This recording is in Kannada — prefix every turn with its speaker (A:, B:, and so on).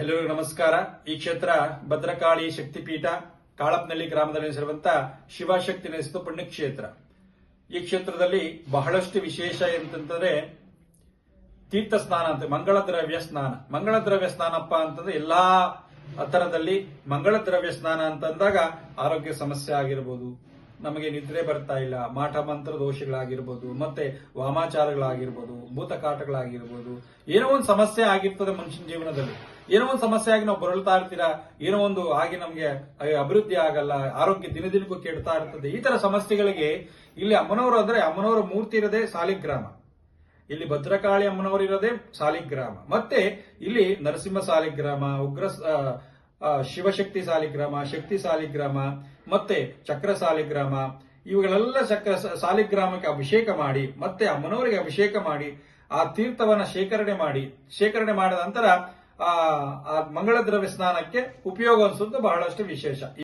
A: ಎಲ್ಲರಿಗೂ ನಮಸ್ಕಾರ. ಈ ಕ್ಷೇತ್ರ ಭದ್ರಕಾಳಿ ಶಕ್ತಿಪೀಠ ಕಾಳಪ್ನಳ್ಳಿ ಗ್ರಾಮದಲ್ಲಿ ನೆಲೆಸಿರುವಂತಹ ಶಿವಶಕ್ತಿ ನೆಲೆಸಿದ ಪುಣ್ಯಕ್ಷೇತ್ರ. ಈ ಕ್ಷೇತ್ರದಲ್ಲಿ ಬಹಳಷ್ಟು ವಿಶೇಷ ಎಂತಂದ್ರೆ ತೀರ್ಥ ಸ್ನಾನ ಅಂತ, ಮಂಗಳ ದ್ರವ್ಯ ಸ್ನಾನ. ಮಂಗಳ ದ್ರವ್ಯ ಸ್ನಾನಪ್ಪ ಅಂತಂದ್ರೆ ಎಲ್ಲಾ ತರದಲ್ಲಿ ಮಂಗಳ ದ್ರವ್ಯ ಸ್ನಾನ ಅಂತಂದಾಗ ಆರೋಗ್ಯ ಸಮಸ್ಯೆ ಆಗಿರ್ಬೋದು, ನಮಗೆ ನಿದ್ರೆ ಬರ್ತಾ ಇಲ್ಲ ಮಾಟ ಮಂತ್ರ ದೋಷಗಳಾಗಿರ್ಬೋದು, ಮತ್ತೆ ವಾಮಾಚಾರಗಳಾಗಿರ್ಬೋದು, ಭೂತಕಾಟಗಳಾಗಿರ್ಬೋದು, ಏನೋ ಒಂದು ಸಮಸ್ಯೆ ಆಗಿರ್ತದೆ ಮನುಷ್ಯನ ಜೀವನದಲ್ಲಿ. ಏನೋ ಒಂದು ಸಮಸ್ಯೆ ಆಗಿ ನಾವು ಬರಳ್ತಾ ಇರ್ತೀರಾ? ಏನೋ ಒಂದು ಆಗಿ ನಮ್ಗೆ ಅಭಿವೃದ್ಧಿ ಆಗಲ್ಲ, ಆರೋಗ್ಯ ದಿನ ದಿನಕ್ಕೂ ಕೆಡ್ತಾ ಇರ್ತದೆ. ಈ ತರ ಸಮಸ್ಯೆಗಳಿಗೆ ಇಲ್ಲಿ ಅಮ್ಮನವರು ಅಂದ್ರೆ ಅಮ್ಮನವರ ಮೂರ್ತಿ ಇರೋದೇ ಸಾಲಿಗ್ರಾಮ. ಇಲ್ಲಿ ಭದ್ರಕಾಳಿ ಅಮ್ಮನವರು ಇರೋದೇ ಸಾಲಿಗ್ರಾಮ. ಮತ್ತೆ ಇಲ್ಲಿ ನರಸಿಂಹ ಸಾಲಿಗ್ರಾಮ, ಉಗ್ರ ಶಿವಶಕ್ತಿ ಸಾಲಿಗ್ರಾಮ, ಶಕ್ತಿ ಸಾಲಿಗ್ರಾಮ, ಮತ್ತೆ ಚಕ್ರ ಸಾಲಿಗ್ರಾಮ. ಇವುಗಳೆಲ್ಲ ಚಕ್ರ ಸಾಲಿಗ್ರಾಮಕ್ಕೆ ಅಭಿಷೇಕ ಮಾಡಿ, ಮತ್ತೆ ಅಮ್ಮನವರಿಗೆ ಅಭಿಷೇಕ ಮಾಡಿ, ಆ ತೀರ್ಥವನ್ನ ಶೇಖರಣೆ ಮಾಡಿ, ಶೇಖರಣೆ ಮಾಡಿದ ನಂತರ ಆ ಮಂಗಳ ದ್ರವ್ಯ ಸ್ನಾನಕ್ಕೆ ಉಪಯೋಗ ಅನ್ಸುದು ಬಹಳಷ್ಟು ವಿಶೇಷ.